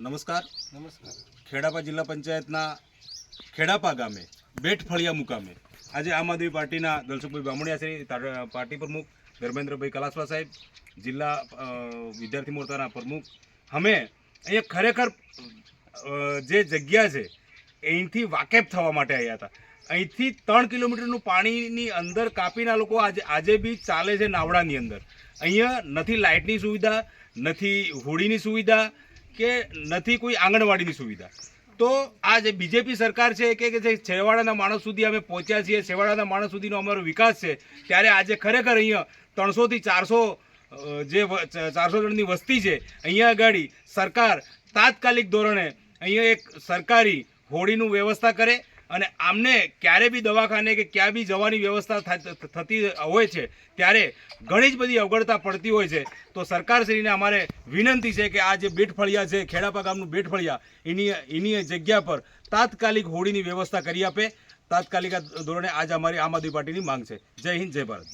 નમસ્કાર. નમસ્કાર. ખેડાપા જિલ્લા પંચાયતના ખેડાપા ગામે બેટ ફળિયા મુકામે આજે આમ આદમી પાર્ટીના દલસુખભાઈ બામણિયા શ્રી પાર્ટી પ્રમુખ ધર્મેન્દ્રભાઈ કલાસવા સાહેબ જિલ્લા વિદ્યાર્થી મોરચાના પ્રમુખ. અમે અહીંયા ખરેખર જે જગ્યા છે અહીંથી વાકેફ થવા માટે આવ્યા હતા. અહીંથી ત્રણ કિલોમીટરનું પાણીની અંદર કાપીના લોકો આજે આજે બી ચાલે છે નાવડાની અંદર. અહીંયા નથી લાઇટની સુવિધા નથી હોડીની સુવિધા કે નથી કોઈ આંગણવાડીની સુવિધા. તો આ જે બીજેપી સરકાર છે કે જે છેવાડાના માણસ સુધી અમે પહોંચ્યા છીએ, છેવાડાના માણસ સુધીનો અમારો વિકાસ છે, ત્યારે આજે ખરેખર અહીંયા ત્રણસોથી ચારસો જે ચારસો જણની વસ્તી છે, અહીંયા આગળ સરકાર તાત્કાલિક ધોરણે અહીંયા એક સરકારી હોડીનું વ્યવસ્થા કરે અને આમને ક્યારે બી દવાખાને કે ક્યાં બી જવાની વ્યવસ્થા થતી હોય છે, ત્યારે ઘણી જ બધી અવગડતા પડતી હોય છે. તો સરકારશ્રીને અમારે વિનંતી છે કે આ જે બેટફળિયા છે, ખેડાપા ગામનું બેટફળિયા, એની એની જગ્યા પર તાત્કાલિક હોડીની વ્યવસ્થા કરી આપે. તાત્કાલિક ધોરણે આજ અમારી આમ આદમી પાર્ટીની માંગ છે. જય હિન્દ, જય ભારત.